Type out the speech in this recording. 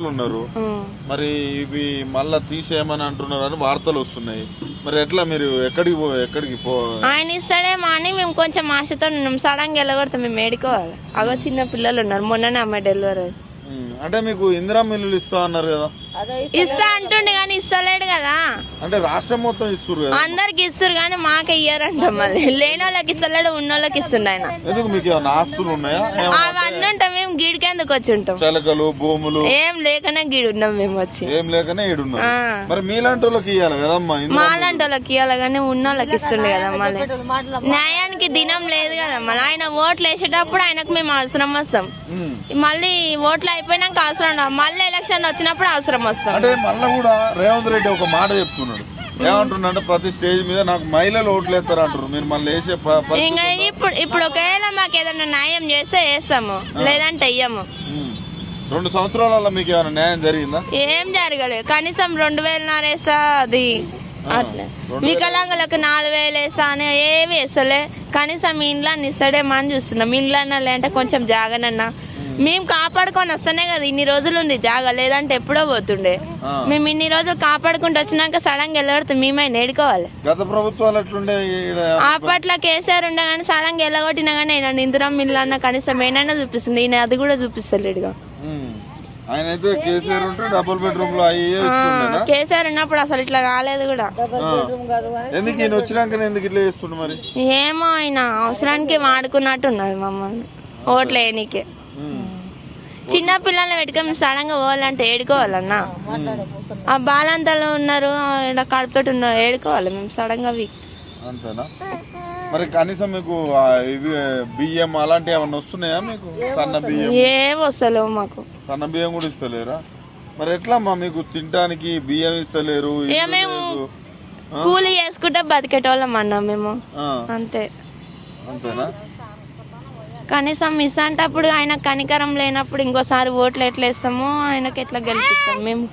ఉన్నారు. మరి ఇవి మళ్ళా తీసేయమని అంటున్నారు అని వార్తలు వస్తున్నాయి. మరి ఎట్లా మీరు ఎక్కడికి పో ఎక్కడికి పో ఆయన ఇస్తాడేమో అని మేము కొంచెం ఆశతో ఉన్నాం. సడన్గా వెళ్ళగొడతాం. మేము ఏడుకోవాలి. అగో చిన్న పిల్లలు ఉన్నారు. మొన్ననే అమ్మ డెలివరీ అంటే మీకు ఇందిరా మిల్లులు ఇస్తా అన్నారు కదా? ఇస్తా అంటుండే కానీ ఇస్తలేడు కదా. అంటే రాష్ట్రం మొత్తం ఇస్తారు కదా? అందరికి ఇస్తారు కానీ మాకే ఇయ్యారంట మళ్ళీ. లేని వాళ్ళకి ఇస్తలేడు ఉన్న వాళ్ళకి ఇస్తుండ ఆయన. ఎందుకు మీకు ఏమైనా ఆస్తులు ఉన్నాయా? మేము గిడికెందుకు వచ్చి ఉంటాం? చెలకలు భూములు. ఏం లేకనే గిడి ఉన్నాం మేము వచ్చి. ఏం లేకనే. మరి మీలాంటి వాళ్ళకి ఇవ్వాలి కదమ్మా మాలాంటి వాళ్ళకి ఇవ్వాలి కానీ ఉన్న వాళ్ళకి ఇస్తుండే కదా మళ్ళీ న్యాయానికి దినం లేదు కదా మళ్ళీ ఆయన ఓట్లు వేసేటప్పుడు ఆయనకు మేము అవసరం వస్తాం. మళ్ళీ ఓట్లు అయిపోయినాక అవసరం ఉండదు మళ్ళీ ఎలక్షన్ వచ్చినప్పుడు అవసరం వస్తాం. అంటే మళ్ళీ కూడా రేవంత్ రెడ్డి ఒక మాట చెప్తున్నాడు. ఏమంటున్నాడు? ప్రతి స్టేజ్ మీద నాకు మహిళలు ఓట్లు వేస్తారు అంటారు మీరు మళ్ళీ వేసే ఇంకా ఇప్పుడు ఇప్పుడు ఒకవేళ మాకు ఏదైనా న్యాయం చేస్తే వేస్తాము. లేదంటే వెయ్యము ఉమ్. రెండు సంవత్సరాలలో మీకు ఏమైనా న్యాయం జరిగిందా? ఏం జరగలేదు. కనీసం రెండు వేలు వేస్తా అది. అట్లా. వికలాంగులకు నాలుగు వేలు వేస్తా అని ఏమి వేస్తలే. కనీసం ఇంట్లో ఇస్తాడేమో అని చూస్తున్నాం. ఇంట్లో అంటే కొంచెం జాగనన్నా. మేము కాపాడుకొని వస్తేనే కదా ఇన్ని రోజులు ఉంది జాగ లేదంటే ఎప్పుడో పోతుండే. మేము ఇన్ని రోజులు కాపాడుకుంటూ వచ్చినాక సడన్గా వెళ్ళబడితే మేమై నేడుకోవాలి. గత ప్రభుత్వాలు ఎట్లుండే అప్పట్లో కేసీఆర్ ఉండగానే సడన్గా వెళ్ళగొట్టినా కానీ ఆయన ఇందిరా మిల్లు అన్న కనీసం ఏనైనా చూపిస్తుంది ఈయన అది కూడా చూపిస్తలేడుగా. ఉమ్. ఆయన అయితే కేసీఆర్ ఉంటే డబుల్ బెడ్రూమ్లో అయ్యే ఇస్తుండేనా? కేసీఆర్ ఉన్నప్పుడు అసలు ఇట్లా కాలేదు కూడా. ఆ. ఎందుకు ఈయన వచ్చినాక ఎందుకు ఇట్లా చేస్తుండే మరి? ఏమో ఆయన అవసరానికి వాడుకున్నట్టు ఉన్నది మమ్మల్ని. ఓట్లు వేయనీకే ఉమ్. చిన్న పిల్లల్ని పెట్టుకొని సడన్గా పోవాలంటే ఏడుకోవాలన్నా? ఆ బాలంతలో ఉన్నారు ఇక్కడ కడుపుతోటి ఉన్నారు ఏడుకోవాలి మేము సడన్గా వీక్. అంతేనా? మరి కనీసం మీకు ఆ ఇవి బియ్యం అలాంటివి ఏమన్నా వస్తున్నాయా మీకు? సన్న బియ్యం? ఏ వస్తలేవు మాకు. సన్న బియ్యం కూడా ఇస్తలేరా? మరి ఎట్లమ్మా మీకు తినడానికి బియ్యం ఇస్తలేరు ఇల్లు లేదు. కూలి చేసుకుంటే బతికేటోళ్ళం అన్నాం మేము. ఆ, అంతే. అంతేనా? కనీసం మిస్ అంటే అప్పుడు ఆయన కనికరం లేనప్పుడు ఇంకోసారి ఓట్లు ఎట్లా వేస్తామో ఆయనకి ఎట్లా గెలిపిస్తాం మేము.